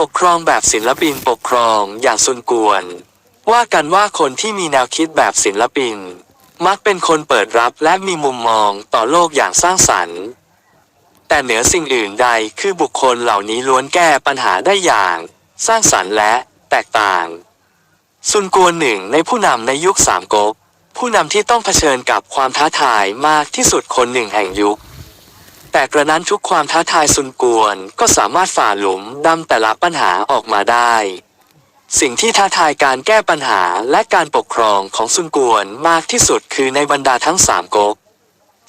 ปกครองแบบศิลปินปกครองอย่างซุนกวน ว่ากันว่าคนที่มีแนวคิดแบบศิลปิน มักเป็นคนเปิดรับและมีมุมมองต่อโลกอย่างสร้างสรรค์ แต่เหนือสิ่งอื่นใดคือบุคคลเหล่านี้ล้วนแก้ปัญหาได้อย่าง สร้างสรรค์และแตกต่าง ซุนกวนหนึ่งในผู้นำในยุคสามก๊กผู้นำที่ต้องเผชิญกับความท้าทายมากที่สุดคนหนึ่งแห่งยุค แต่กระนั้นทุกความท้าทายซุนกวนก็สามารถฝ่าหลุมดำแต่ละปัญหาออกมาได้ สิ่งที่ท้าทายการแก้ปัญหาและการปกครองของซุนกวนมากที่สุดคือในบรรดาทั้งสามก๊ก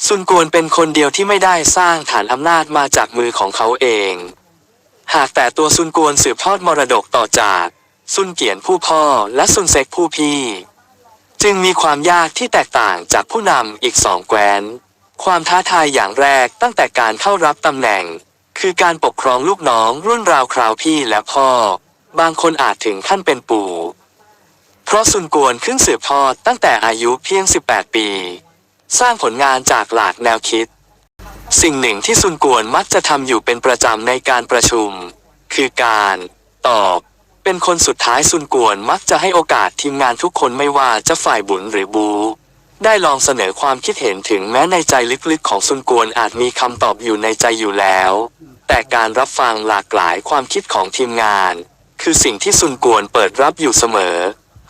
ซุนกวนเป็นคนเดียวที่ไม่ได้สร้างฐานอำนาจมาจากมือของเขาเอง หากแต่ตัวซุนกวนสืบทอดมรดกต่อจากซุนเกียนผู้พ่อและซุนเซ็กผู้พี่ จึงมีความยากที่แตกต่างจากผู้นำอีกสองแคว้น ความท้าทายอย่างแรกตั้งแต่การเข้ารับตำแหน่ง คือการปกครองลูกน้องรุ่นราวคราวพี่และพ่อ บางคนอาจถึงขั้นเป็นปู่ เพราะซุนกวนขึ้นสืบทอดตั้งแต่อายุเพียง 18 ปี สร้างผลงานจากหลากแนวคิด สิ่งหนึ่งที่ซุนกวนมักจะทำอยู่เป็นประจำในการประชุม คือการตอบเป็นคนสุดท้ายซุนกวนมักจะให้โอกาสทีมงานทุกคนไม่ว่าจะฝ่ายบุญหรือบู ได้ลองเสนอความคิดเห็นถึงแม้ในใจลึกๆของซุนกวนอาจมีคำตอบอยู่ในใจอยู่แล้ว แต่การรับฟังหลากหลายความคิดของทีมงาน คือสิ่งที่ซุนกวนเปิดรับอยู่เสมอ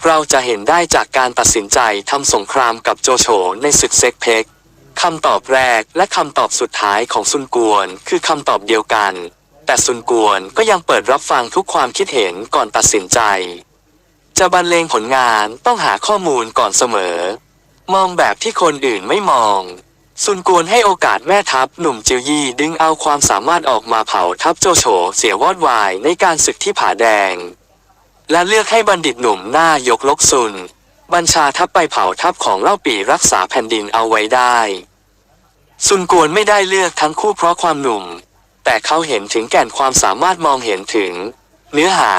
เราจะเห็นได้จากการตัดสินใจทำสงครามกับโจโฉในศึกเซ็กเพกคำตอบแรกและคำตอบสุดท้ายของซุนกวนคือคำตอบเดียวกัน แต่ซุนกวนก็ยังเปิดรับฟังทุกความคิดเห็นก่อนตัดสินใจ จะบรรเลงผลงานต้องหาข้อมูลก่อนเสมอ มองแบบที่คนอื่นไม่มอง ซุนกวนให้โอกาสแม่ทัพหนุ่มจิวยี่ดึงเอาความสามารถออกมาเผาทัพโจโฉเสียวอดวายในการศึกที่ผาแดง และเลือกให้บัณฑิตหนุ่มหน้ายกลกซุน บัญชาทัพไปเผาทัพของเล่าปีรักษาแผ่นดินเอาไว้ได้ ซุนกวนไม่ได้เลือกทั้งคู่เพราะความหนุ่ม แต่เขาเห็นถึงแก่นความสามารถมองเห็นถึง เนื้อหา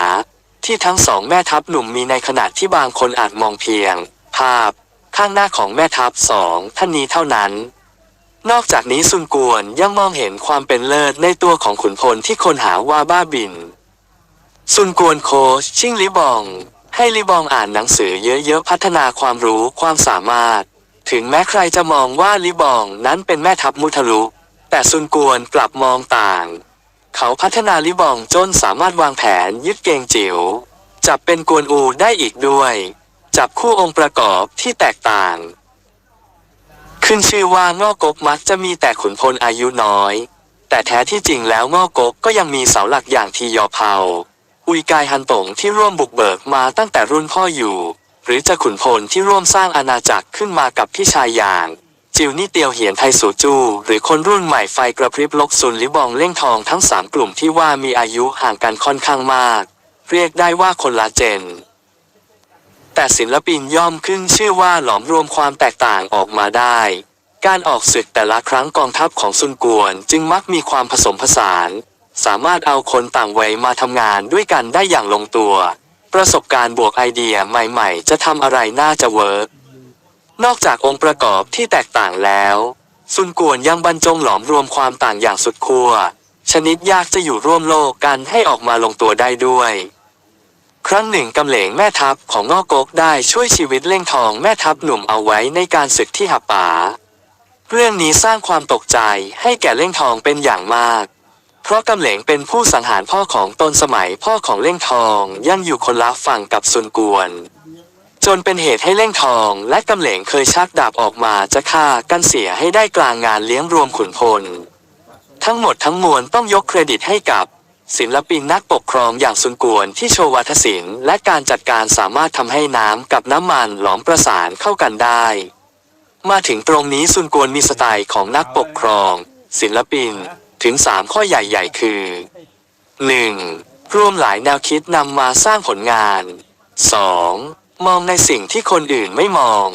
ที่ทั้งสองแม่ทัพหนุ่มมีในขณะที่บางคนอาจมองเพียง ภาพ ข้างหน้าของแม่ทัพสองท่านนี้เท่านั้น นอกจากนี้ซุนกวนยังมองเห็นความเป็นเลิศในตัวของขุนพลที่คนหาว่าบ้าบิน ซุนกวนโคชชิงลิบอง ให้ลิบองอ่านหนังสือเยอะๆพัฒนาความรู้ความสามารถ ถึงแม้ใครจะมองว่าลิบองนั้นเป็นแม่ทัพมุทะลุแต่ซุนกวนกลับมองต่าง เขาพัฒนาลิบองจนสามารถวางแผนยึดเกงจิ๋วจับเป็นกวนอูได้อีกด้วย จับคู่องค์ประกอบที่แตกต่าง ขึ้นชื่อว่างอกกมักจะมีแต่ขุนพลอายุน้อย แต่แท้ที่จริงแล้วงอกกก็ยังมีเสาหลักอย่างทียอเผาอุยกายฮันตงที่ร่วมบุกเบิกมาตั้งแต่รุ่นพ่ออยู่ หรือจะขุนพลที่ร่วมสร้างอาณาจักรขึ้นมากับพี่ชายอย่าง จิวนี่เตียวเหียนไทสูจูหรือคนรุ่นใหม่ไฟกระพริบลกซุนลิบองเล่งทองทั้งสามกลุ่มที่ว่ามีอายุห่างกันค่อนข้างมาก เรียกได้ว่าคนละเจน แต่ศิลปินย่อมขึ้นชื่อว่าหลอมรวมความแตกต่างออกมาได้ การออกศึกแต่ละครั้งกองทัพของซุนกวนจึงมักมีความผสมผสาน สามารถเอาคนต่างวัยมาทำงานด้วยกันได้อย่างลงตัว ประสบการณ์บวกไอเดียใหม่ๆ จะทำอะไรน่าจะเวิร์กนอกจากองค์ประกอบที่แตกต่างแล้ว ซุนกวนยังบรรจงหลอมรวมความต่างอย่างสุดขั้วชนิดยากจะอยู่ร่วมโลกกันให้ออกมาลงตัวได้ด้วย ครั้งหนึ่งกำเหลงแม่ทัพของงอกกได้ช่วยชีวิตเล่งทองแม่ทัพหนุ่มเอาไว้ในการศึกที่หับป่า เรื่องนี้สร้างความตกใจให้แก่เล่งทองเป็นอย่างมาก เพราะกำเหลงเป็นผู้สังหารพ่อของตนสมัยพ่อของเล่งทองยังอยู่คนละฝั่งกับซุนกวน จนเป็นเหตุให้เล่งทองและกำเหลงเคยชักดาบออกมาจะฆ่ากันเสียให้ได้กลางงานเลี้ยงรวมขุนพล ทั้งหมดทั้งมวลต้องยกเครดิตให้กับ ศิลปินนักปกครองอย่างซุนกวนที่โชว์วัฒศิลป์และการจัดการสามารถทำให้น้ำกับน้ำมันหลอมประสานเข้ากันได้ มาถึงตรงนี้ซุนกวนมีสไตล์ของนักปกครอง ศิลปินถึง 3 ข้อใหญ่ๆ คือ 1. ร่วมหลายแนวคิดนำมาสร้างผลงาน 2. มองในสิ่งที่คนอื่นไม่มอง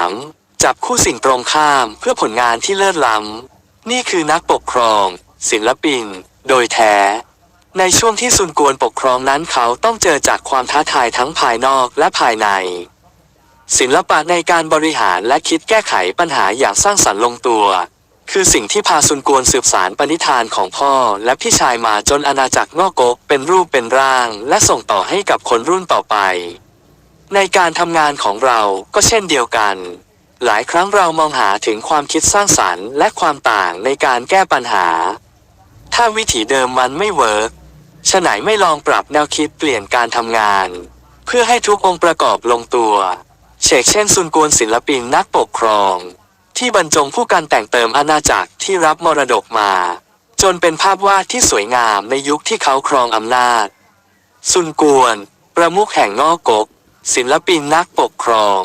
3. จับคู่สิ่งตรงข้ามเพื่อผลงานที่เลิศล้ำนี่คือนักปกครอง ศิลปิน โดยแท้ ในช่วงที่ซุนกวนปกครองนั้นเขาต้องเจอจากความท้าทายทั้งภายนอกและภายใน ศิลปะในการบริหารและคิดแก้ไขปัญหาอย่างสร้างสรรค์ลงตัว คือสิ่งที่พาซุนกวนสืบสารปณิธานของพ่อและพี่ชายมาจนอาณาจักรงอกกเป็นรูปเป็นร่าง และส่งต่อให้กับคนรุ่นต่อไป ในการทำงานของเราก็เช่นเดียวกันหลายครั้งเรามองหาถึงความคิดสร้างสรรค์และความต่างในการแก้ปัญหา ถ้าวิถีเดิมมันไม่เวิร์กฉะไหนไม่ลองปรับแนวคิดเปลี่ยนการทำงาน เพื่อให้ทุกองค์ประกอบลงตัวเชกเช่นซุนกวนศิลปินนักปกครอง ที่บรรจงผู้การแต่งเติมอาณาจักรที่รับมรดกมา จนเป็นภาพวาดที่สวยงามในยุคที่เขาครองอำนาจ ซุนกวน ประมุขแห่งงอกกศิลปินนักปกครอง